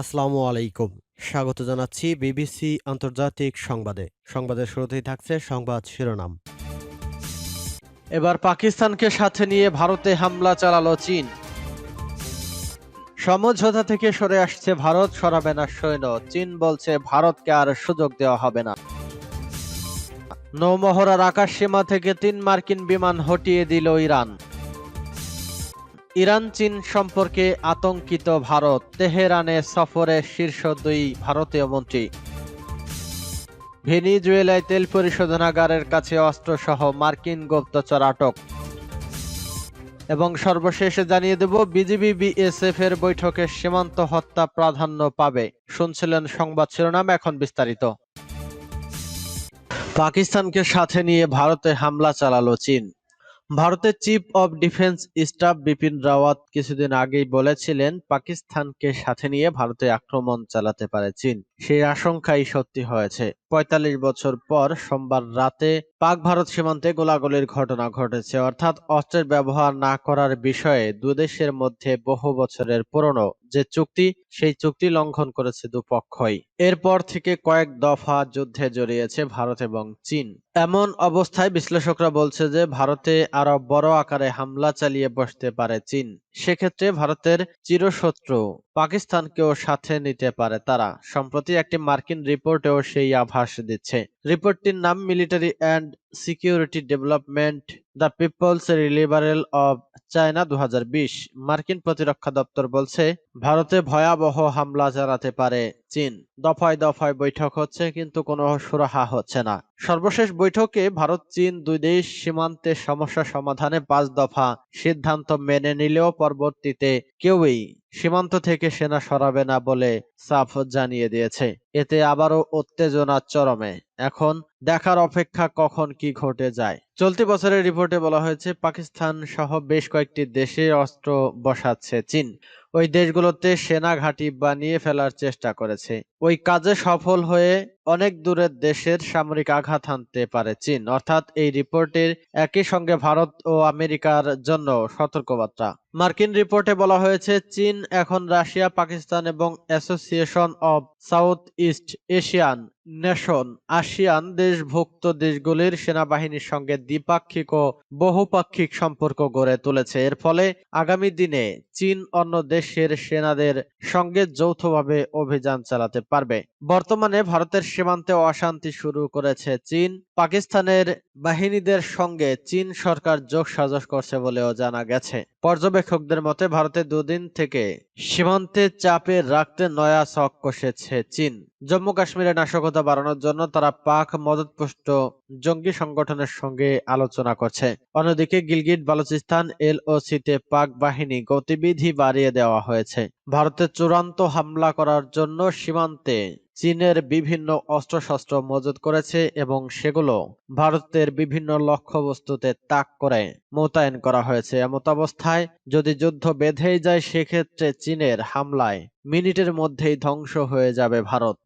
আসসালামু আলাইকুম। স্বাগত জানাচ্ছি বিবিসি আন্তর্জাতিক সংবাদে। সংবাদের শুরুতেই থাকছে সংবাদ শিরোনাম। এবার পাকিস্তানকে সাথে নিয়ে ভারতে হামলা চালালো চীন। সমঝোতা থেকে সরে আসছে ভারত, সরাবে না সৈন্য। চীন বলছে ভারতকে আর সুযোগ দেওয়া হবে না। নৌমহড়ার আকাশ সীমা থেকে তিন মার্কিন বিমান হটিয়ে দিল ইরান। ইরান, চীন সম্পর্কে আতঙ্কিত ভারত। তেহরানে সফরে শীর্ষ দুই ভারতীয় মন্ত্রী। ভেনিজুয়েলায় তেল পরিশোধনাগারের কাছে অস্ত্রসহ মার্কিন গুপ্তচর আটক। এবং সর্বশেষে জানিয়ে দেব, বিজিবি বিএসএফ এর বৈঠকে সীমান্ত হত্যা প্রাধান্য পাবে। শুনছিলেন সংবাদ শিরোনাম, এখন বিস্তারিত। পাকিস্তানকে সাথে নিয়ে ভারতে হামলা চালালো চীন। ভারতের chief of defence staff Bipin Rawat কিছুদিন আগেই বলেছিলেন পাকিস্তানকে সাথে নিয়ে ভারতে আক্রমণ চালাতে পারে চীন। সেই আশঙ্কাই সত্যি হয়েছে। পঁয়তাল্লিশ বছর পর সোমবার রাতে পাক ভারত সীমান্তে গোলাগুলির ঘটনা ঘটেছে। অর্থাৎ অস্ত্রের ব্যবহার না করার বিষয়ে দুদেশের মধ্যে বহু বছরের পুরনো যে চুক্তি, সেই চুক্তি লঙ্ঘন করেছে দুপক্ষই এরপর থেকে কয়েক দফা যুদ্ধে জড়িয়েছে ভারত এবং চীন। এমন অবস্থায় বিশ্লেষকরা বলছে যে, ভারতে আরও বড় আকারে হামলা চালিয়ে বসতে পারে চীন। সেক্ষেত্রে ভারতের চিরশত্রু পাকিস্তানকেও সাথে নিতে পারে তারা। সম্প্রতি একটি মার্কিন রিপোর্টেও সেই আভাস দিচ্ছে। রিপোর্টটির নাম, military and security development, the people's liberal of China দু হাজার বিশ মার্কিন প্রতিরক্ষা দপ্তর বলছে ভারতে ভয়াবহ হামলা চালাতে পারে চীন। দফায় দফায় বৈঠক হচ্ছে, কিন্তু কোনো সুরাহা হচ্ছে না। সর্বশেষ বৈঠকে ভারত, চীন দুই দেশ সীমান্তে সমস্যা সমাধানে পাঁচ দফা সিদ্ধান্ত মেনে নিলেও পরবর্তীতে কেউই সীমান্ত থেকে সেনা সরাবে না বলে সাফ জানিয়ে দিয়েছে। এতে আবারও উত্তেজনা চরমে। এখন দেখার অপেক্ষা কখন কি ঘটে যায়। চলতি বছরের রিপোর্টে বলা হয়েছে পাকিস্তান সহ বেশ কয়েকটি দেশে অস্ত্র বসাচ্ছে চীন। ওই দেশগুলোতে সেনা ঘাঁটি বানিয়ে ফেলার চেষ্টা করেছে। ওই কাজে সফল হয়ে অনেক দূরের দেশের সামরিক আঘাত হানতে পারে চীন। অর্থাৎ এই রিপোর্টের একই সঙ্গে ভারত ও আমেরিকার জন্য সতর্কবার্তা। মার্কিন রিপোর্টে বলা হয়েছে, চীন এখন রাশিয়া, পাকিস্তান এবং association of south east Asian nation, ASEAN দেশভুক্ত দেশগুলির সেনাবাহিনীর সঙ্গে দ্বিপাক্ষিক ও বহুপাক্ষিক সম্পর্ক গড়ে তুলেছে। এর ফলে আগামী দিনে চীন অন্য দেশের সেনাদের সঙ্গে যৌথভাবে অভিযান চালাতে পারবে। বর্তমানে ভারতের সীমান্তে অশান্তি শুরু করেছে চীন। পাকিস্তানের বাহিনীদের সঙ্গে চীন সরকার যোগ সাজস করছে বলেও জানা গেছে। পর্যবেক্ষকদের মতে, ভারতে দুদিন থেকে সীমান্তে চাপে রাখতে নয়া ছক কষেছে চীন। জম্মু কাশ্মীরে নাশকতা বাড়ানোর জন্য তারা পাক মদতপুষ্ট জঙ্গি সংগঠনের সঙ্গে আলোচনা করছে। অন্যদিকে গিলগিট, বালুচিস্তান, এলওসিতে পাক বাহিনী গতিবিধি বাড়িয়ে দেওয়া হয়েছে। ভারতের চূড়ান্ত হামলা করার জন্য সীমান্তে চীনের বিভিন্ন অস্ত্রশস্ত্র মজুত করেছে এবং সেগুলো ভারতের বিভিন্ন লক্ষ্যবস্তুতে তাক করে মোতায়েন করা হয়েছে এমত অবস্থায়, যদি যুদ্ধ বেঁধেই যায় সেক্ষেত্রে চীনের হামলায় মিনিটের মধ্যেই ধ্বংস হয়ে যাবে ভারত।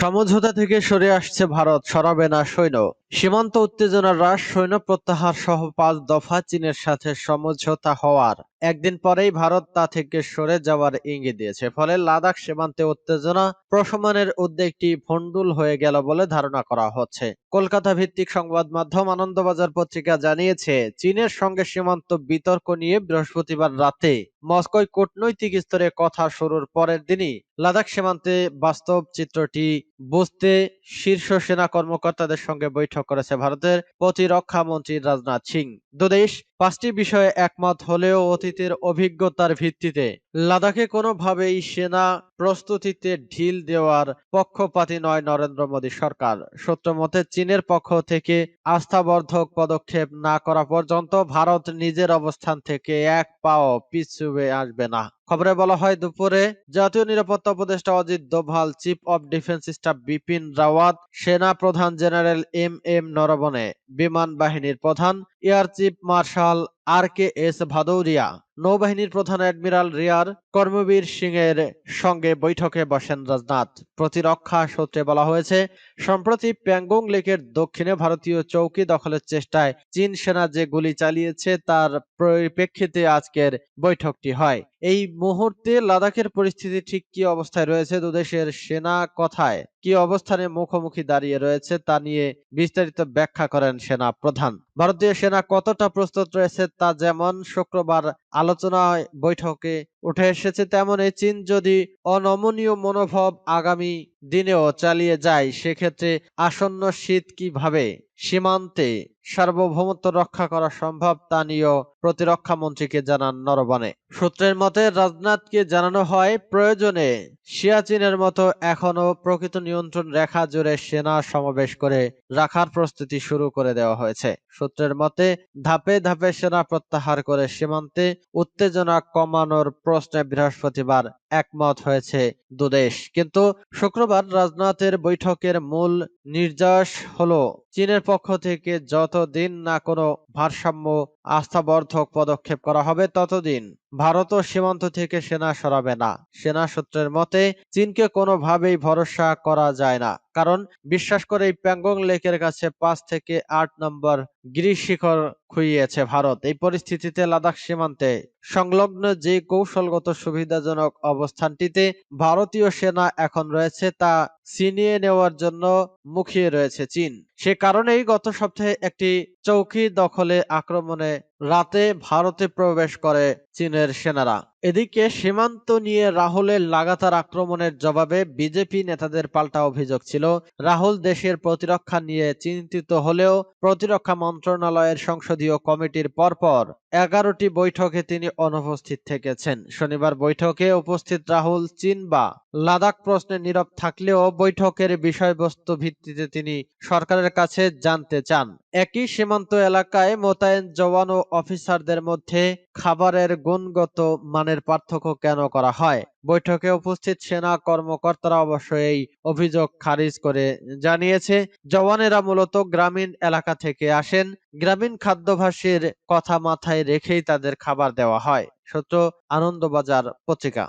সমঝোতা থেকে সরে আসছে ভারত সরাবে না সৈন্য। সীমান্ত উত্তেজনা হ্রাস সৈন্য প্রত্যাহার সহ পাঁচ দফা চীনের সাথে সমঝোতা হওয়ার একদিন পরেই ভারত তা থেকে সরে যাওয়ার ইঙ্গিত দিয়েছে। ফলে লাদাখ সীমান্তে উত্তেজনা প্রশমনের উদ্বেগটি ভণ্ডুল হয়ে গেল বলে ধারণা করা হচ্ছে। কলকাতা ভিত্তিক সংবাদ মাধ্যম আনন্দবাজার পত্রিকা জানিয়েছে, চীনের সঙ্গে সীমান্ত বিতর্ক নিয়ে বৃহস্পতিবার রাতে মস্কোয় কূটনৈতিক স্তরে কথা শুরুর পরের দিনই লাদাখ সীমান্তে বাস্তব চিত্রটি বুঝতে শীর্ষ সেনা কর্মকর্তাদের সঙ্গে বৈঠক করেছে ভারতের প্রতিরক্ষা মন্ত্রী রাজনাথ সিং। দুদেশ পাঁচটি বিষয়ে একমত হলেও অতীতের অভিজ্ঞতার ভিত্তিতে লাদাখে কোনোভাবেই সেনা প্রস্তুতিতে ঢিল দেওয়ার পক্ষপাতী নয় নরেন্দ্র মোদী সরকার। সূত্র মতে, চীনের পক্ষ থেকে আস্থাবর্ধক পদক্ষেপ না করা পর্যন্ত ভারত নিজের অবস্থান থেকে এক পাও পিছু আসবে না। খবরে বলা হয়, দুপুরে জাতীয় নিরাপত্তা উপদেষ্টা Ajit Doval, chief of defence staff Bipin Rawat, সেনা প্রধান জেনারেল এম এম নরবনে বিমান বাহিনীর প্রধান air chief marshal R K S Bhadauria, নৌবাহিনীর প্রধান অ্যাডমিরাল রিয়ার কর্মবীর সিং এর সঙ্গে বৈঠকে বসেন রাজনাথ। প্রতিরক্ষা সূত্রে বলা হয়েছে, সম্প্রতি প্যাংগং লেকের দক্ষিণে ভারতীয় চৌকি দখলের চেষ্টায় চীন সেনা যে গুলি চালিয়েছে, তার পরিপ্রেক্ষিতে আজকের বৈঠকটি হয়। এই মুহূর্তে লাদাখের পরিস্থিতি ঠিক কি অবস্থায় রয়েছে? দুদেশের সেনা কথায়? কি অবস্থানে মুখোমুখি দাঁড়িয়ে রয়েছে? তা নিয়ে বিস্তারিত ব্যাখ্যা করেন সেনা প্রধান। ভারতীয় সেনা কতটা প্রস্তুত রয়েছে তা যেমন শুক্রবার আলোচনায় বৈঠকে উঠে এসেছে তেমনি চীন যদি অনমনীয় মনোভাব আগামী দিনেও চালিয়ে যায়, সেক্ষেত্রে আসন্ন শীত কীভাবে সীমান্তে সার্বভৌমত্ব রক্ষা করা সম্ভব তা নিয়েও প্রতিরক্ষা মন্ত্রীকে জানান নরবনে। সূত্রের মতে, রাজনাথকে জানানো হয়, প্রয়োজনে সিয়াচিনের মতো এখনও প্রকৃত নিয়ন্ত্রণ রেখা জুড়ে সেনা সমাবেশ করে রাখার প্রস্তুতি শুরু করে দেওয়া হয়েছে। সূত্রের মতে, ধাপে ধাপে সেনা প্রত্যাহার করে সীমান্তে উত্তেজনা কমানোর প্রশ্নে বৃহস্পতিবার। একমত হয়েছে দুদেশ। কিন্তু শুক্রবার রাজনাথের বৈঠকের মূল নির্যাস হলো, চীনের পক্ষ থেকে যতদিন না কোনো ভারসাম্য আস্থাবর্ধক পদক্ষেপ করা হবে, ততদিন ভারত সীমান্ত থেকে সেনা সরাবে না। সেনা সূত্রের মতে, চীনকে কোনোভাবেই ভরসা করা যায় না। কারণ বিশ্বাস করে এই প্যাংগং লেকের কাছে পাঁচ থেকে আট নম্বর গিরিশিখর খুইয়েছে ভারত। এই পরিস্থিতিতে লাদাখ সীমান্তে সংলগ্ন যে কৌশলগত সুবিধাজনক অবস্থানটিতে ভারতীয় সেনা এখন রয়েছে তা ছিনিয়ে নেওয়ার জন্য মুখিয়ে রয়েছে চীন। সে কারণেই গত সপ্তাহে একটি চৌকি দখলে আক্রমণে রাতে ভারতে প্রবেশ করে চীনের সেনারা। এদিকে সীমান্ত নিয়ে রাহুলের লাগাতার আক্রমণের জবাবে বিজেপি নেতাদের পাল্টা অভিযোগ ছিল। রাহুল দেশের প্রতিরক্ষা নিয়ে চিন্তিত হলেও প্রতিরক্ষা মন্ত্রণালয়ের সংসদীয় কমিটির পরপর এগারোটি বৈঠকে তিনি অনুপস্থিত থেকেছেন। শনিবার বৈঠকে উপস্থিত রাহুল চীন বা লাদাখ প্রশ্নে নীরব থাকলেও বৈঠকের বিষয়বস্তু ভিত্তিতে তিনি সরকারের কাছে জানতে চান। একই সীমান্ত এলাকায় মোতায়েন জওয়ান ও অফিসারদের মধ্যে খাবারের গুণগত মানের পার্থক্য কেন করা হয়? বৈঠকে উপস্থিত সেনা কর্মকর্তারা অবশ্য এই অভিযোগ খারিজ করে জানিয়েছে। জওয়ানেরা মূলত গ্রামীণ এলাকা থেকে আসেন। গ্রামীণ খাদ্যভাসের কথা মাথায় রেখেই তাদের খাবার দেওয়া হয়। সূত্র আনন্দবাজার পত্রিকা।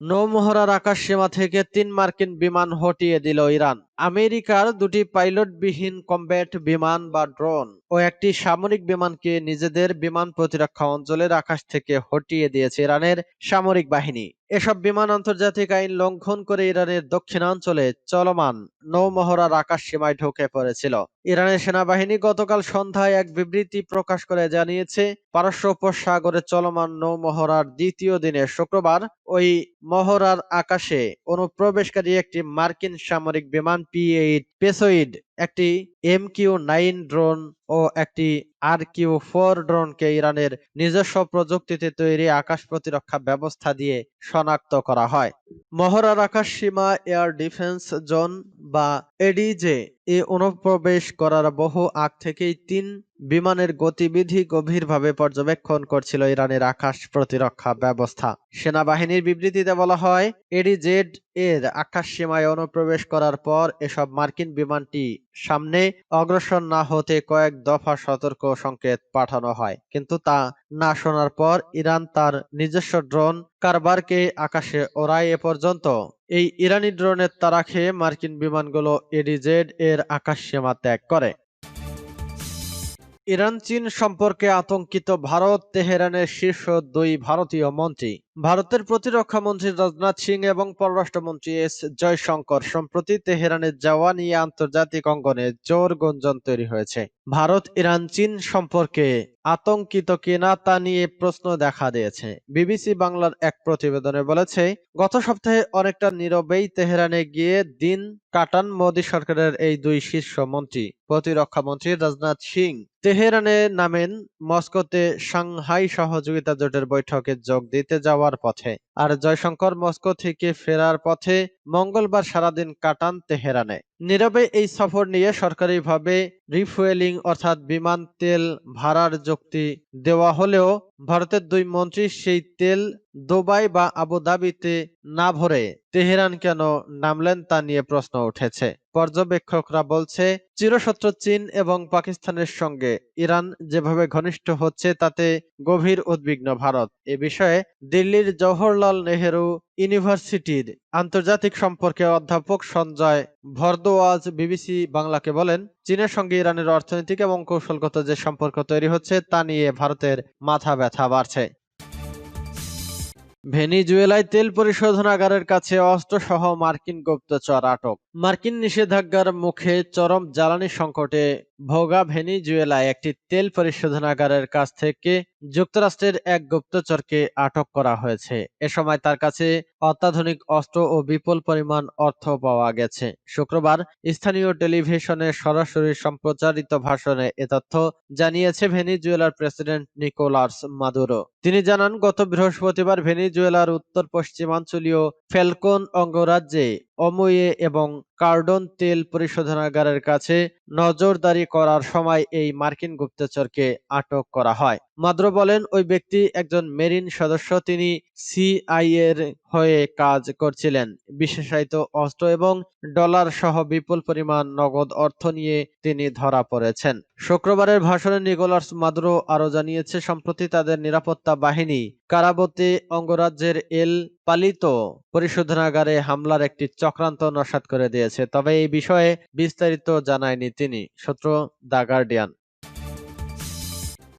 নৌমহড়ার আকাশসীমা থেকে তিন মার্কিন বিমান হটিয়ে দিল ইরান। আমেরিকার দুটি পাইলটবিহীন কম্ব্যাট বিমান বা ড্রোন ও একটি সামরিক বিমানকে নিজেদের বিমান প্রতিরক্ষা অঞ্চলের আকাশ থেকে হটিয়ে দিয়েছে ইরানের সামরিক বাহিনী। এসব বিমান আন্তর্জাতিক আইন লঙ্ঘন করে ইরানের দক্ষিণাঞ্চলে চলমান নৌমহড়ার আকাশ সীমায় ঢুকে পড়েছিল। ইরানের সেনাবাহিনী গতকাল সন্ধ্যায় এক বিবৃতি প্রকাশ করে জানিয়েছে, পারস্য উপসাগরে চলমান নৌমহড়ার দ্বিতীয় দিনে শুক্রবার ওই মহড়ার আকাশে অনুপ্রবেশকারী একটি মার্কিন সামরিক বিমান পি এইট পেসোইড একটি এম কিউ নাইন ড্রোন ও একটি আর কিউ ফোর ড্রোনকে ইরানের নিজস্ব প্রযুক্তিতে তৈরি আকাশ প্রতিরক্ষা ব্যবস্থা দিয়ে শনাক্ত করা হয়। মহড়ার আকাশ সীমা, এয়ার ডিফেন্স জোন বা এডিজে এ অনুপ্রবেশ করার বহু আগ থেকেই তিন বিমানের গতিবিধি গভীরভাবে পর্যবেক্ষণ করছিল ইরানের আকাশ প্রতিরক্ষা ব্যবস্থা। সেনাবাহিনীর বিবৃতিতে বলা হয় এডিজেড এর আকাশ সীমায় অনুপ্রবেশ করার পর এসব মার্কিন বিমানটি সামনে অগ্রসর না হতে কয়েক দফা সতর্ক সংকেত পাঠানো হয়। কিন্তু তা না শোনার পর ইরান তার নিজস্ব ড্রোন কারবারকে আকাশে ওড়ায় এ পর্যন্ত। এই ইরানি ড্রোনের তারা খেয়ে মার্কিন বিমানগুলো এডিজেড এর আকাশ সীমা ত্যাগ করে। ইরান চীন সম্পর্কে আতঙ্কিত ভারত, তেহরানের শীর্ষ দুই ভারতীয় মন্ত্রী। ভারতের প্রতিরক্ষা মন্ত্রী রাজনাথ সিং এবং পররাষ্ট্রমন্ত্রী এস জয়শঙ্কর, সম্প্রতি তেহরানের যাওয়া নিয়ে আন্তর্জাতিক অঙ্গনে জোর গুঞ্জন তৈরি হয়েছে। ভারত, ইরান, চীন সম্পর্কে আতঙ্কিত কিনা তা নিয়ে প্রশ্ন দেখা দিয়েছে। বিবিসি বাংলার এক প্রতিবেদনে বলেছে, গত সপ্তাহে অনেকটা নীরবেই তেহরানে গিয়ে দিন কাটান মোদী সরকারের এই দুই শীর্ষ মন্ত্রী, প্রতিরক্ষা মন্ত্রী রাজনাথ সিং। তেহরানে নামেন, মস্কোতে সাংহাই সহযোগিতা জোটের বৈঠকে যোগ দিতে যাওয়ার পথে। আর জয়শঙ্কর মস্কো থেকে ফেরার পথে মঙ্গলবার সারাদিন কাটান তেহরানে। নীরবে এই সফর নিয়ে সরকারিভাবে রিফুয়েলিং অর্থাৎ বিমান তেল ভাড়ার যুক্তি দেওয়া হলেও ভারতের দুই মন্ত্রী সেই তেল দুবাই বা আবুধাবিতে না ভরে তেহরান কেন নামলেন তা নিয়ে প্রশ্ন উঠেছে। পর্যবেক্ষকরা বলছে, চিরশত্রু চীন এবং পাকিস্তানের সঙ্গে ইরান যেভাবে ঘনিষ্ঠ হচ্ছে তাতে গভীর উদ্বিগ্ন ভারত। এ বিষয়ে দিল্লির জওহরলাল নেহেরু ইউনিভার্সিটির আন্তর্জাতিক সম্পর্কে অধ্যাপক সঞ্জয় ভরদোয়াজ বিবিসি বাংলাকে বলেন, চীনের সঙ্গে ইরানের অর্থনৈতিক এবং কৌশলগত যে সম্পর্ক তৈরি হচ্ছে তা নিয়ে ভারতের মাথা ব্যথা বাড়ছে। ভেনিজুয়েলায় তেল পরিশোধনাগারের কাছে অস্ত্রসহ মার্কিন গুপ্তচর আটক। মার্কিন নিষেধাজ্ঞার মুখে চরম জ্বালানি সংকটে ভোগা ভেনিজুয়েলায় একটি তেল পরিশোধনাগারের কাছ থেকে যুক্তরাষ্ট্রের এক গুপ্তচরকে আটক করা হয়েছে। এ সময় তার কাছে অত্যাধুনিক অস্ত্র ও বিপুল পরিমাণ অর্থ পাওয়া গেছে। শুক্রবার স্থানীয় টেলিভিশনে সরাসরি সম্প্রচারিত ভাষণে এ তথ্য জানিয়েছে ভেনিজুয়েলার প্রেসিডেন্ট নিকোলাস মাদুরো। তিনি জানান, গত বৃহস্পতিবার ভেনিজুয়েলার উত্তর পশ্চিমাঞ্চলীয় ফেলকন অঙ্গরাজ্যে অমুয়ে এবং কার্ডন তেল পরিশোধনাগারের কাছে নজরদারি করার সময় এই মার্কিন গুপ্তচরকে আটক করা হয়। মাদ্র বলেন, ওই ব্যক্তি একজন মেরিন সদস্য, তিনি সিআইএর হয়ে কাজ করছিলেন। বিশেষায়িত অস্ত্র এবং ডলার সহ বিপুল পরিমাণ নগদ অর্থ নিয়ে তিনি ধরা পড়েছেন। শুক্রবারের ভাষণে নিকোলাস মাদুরো আরও জানিয়েছে, সম্প্রতি তাদের নিরাপত্তা বাহিনী কারাবতে অঙ্গরাজ্যের এল পালিত পরিশোধনাগারে হামলার একটি চক্রান্ত নস্যাৎ করে দিয়েছে। তবে এই বিষয়ে বিস্তারিত জানায়নি তিনি। সূত্র দ্য গার্ডিয়ান।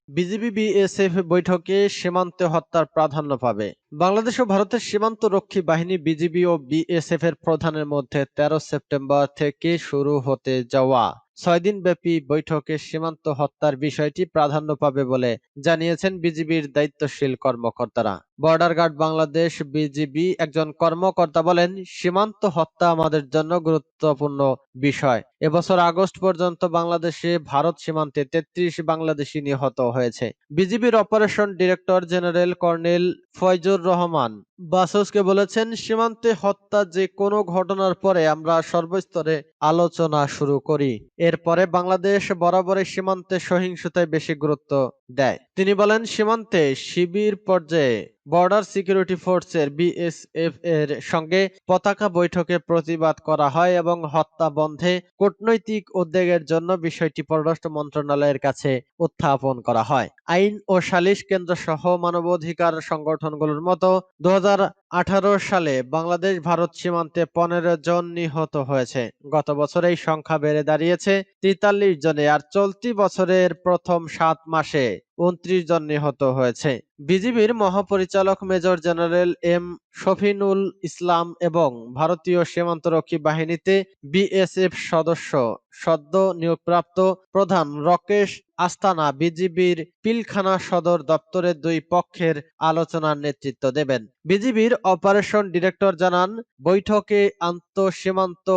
বিজিবি বিএসএফ বৈঠকে সীমান্তে হত্যার প্রাধান্য পাবে। বাংলাদেশ ও ভারতের সীমান্ত রক্ষী বাহিনী বিজিবি ও বিএসএফ এর প্রধানের মধ্যে তেরো সেপ্টেম্বর থেকে শুরু হতে যাওয়া। ছয় দিন ব্যাপী বৈঠকে সীমান্ত হত্যার বিষয়টি প্রাধান্য পাবে বলে জানিয়েছেন বিজিবির দায়িত্বশীল কর্মকর্তারা। বর্ডার গার্ড বাংলাদেশ বিজিবি একজন কর্মকর্তা বলেন, সীমান্ত হত্যা আমাদের জন্য গুরুত্বপূর্ণ বিষয়। এবছর আগস্ট পর্যন্ত বাংলাদেশে ভারত সীমান্তে তেত্রিশ বাংলাদেশি নিহত হয়েছে। বিজিবির operation director general colonel Foyzur Rahman বাসসকে বলেছেন, সীমান্তে হত্যা যে কোনো ঘটনার পরে আমরা সর্বস্তরে আলোচনা শুরু করি। এরপরে বাংলাদেশ বরাবরই সীমান্তে সহিংসতায় বেশি গুরুত্ব দেয়। তিনি বলেন, সীমান্তে শিবির পর্যায়ে বর্ডার সিকিউরিটি ফোর্সের বিএসএফ এর সঙ্গে পতাকা বৈঠকে প্রতিবাদ করা হয় এবং হত্যা বন্ধে কূটনৈতিক উদ্যোগের জন্য বিষয়টি পররাষ্ট্র মন্ত্রণালয়ের কাছে উত্থাপন করা হয়। আইন ও সালিশ কেন্দ্র সহ মানবাধিকার সংগঠনগুলোর মতো দু হাজার সালে বাংলাদেশ ভারত সীমান্তে পনেরো জন নিহত হয়েছে। গত বছর এই সংখ্যা বেড়ে দাঁড়িয়েছে তেতাল্লিশ জনে আর চলতি বছরের প্রথম সাত মাসে উনত্রিশ জন নিহত হয়েছে। বিজিবির মহাপরিচালক major general M Shafinul Islam এবং ভারতীয় সীমান্তরক্ষী বাহিনীতে বিএসএফ সদস্য সদ্য নিয়োগপ্রাপ্ত প্রধান রকেশ আস্তানা বিজিবির পিলখানা সদর দপ্তরের দুই পক্ষের আলোচনার নেতৃত্ব দেবেন। বিজিবির অপারেশন ডিরেক্টর জানান, বৈঠকে আন্তঃসীমান্ত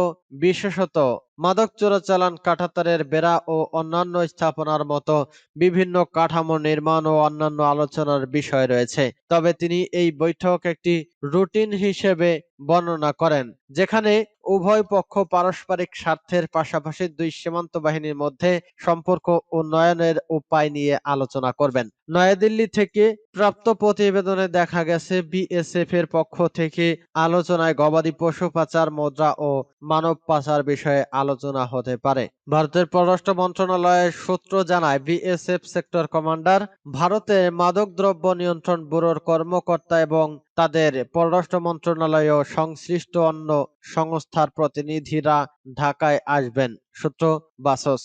বিশেষত মাদক চোরাচালান কাঠাতারের বেড়া ও অন্যান্য স্থাপনার মতো বিভিন্ন কাঠামো নির্মাণ ও অন্যান্য আলোচনার বিষয় রয়েছে। তবে তিনি এই বৈঠক একটি রুটিন হিসেবে বর্ণনা করেন, যেখানে উভয় পক্ষ পারস্পরিক স্বার্থের পাশাপাশি দুই সীমান্ত বাহিনীর মধ্যে সম্পর্ক উন্নয়নের উপায় নিয়ে আলোচনা করবেন। নয়াদিল্লি থেকে প্রাপ্ত প্রতিবেদনে দেখা গেছে, বিএসএফ এর পক্ষ থেকে আলোচনায় গবাদি পশু পাচার, মুদ্রা ও মানব পাচার বিষয়ে আলোচনা হতে পারে। ভারতের পররাষ্ট্র মন্ত্রণালয়ের সূত্র জানায়, বিএসএফ সেক্টর কমান্ডার ভারতের মাদকদ্রব্য নিয়ন্ত্রণ ব্যুরোর কর্মকর্তা এবং তাদের পররাষ্ট্র মন্ত্রণালয় ও সংশ্লিষ্ট অন্য সংস্থার প্রতিনিধিরা ঢাকায় আসবেন। সূত্র বাসস।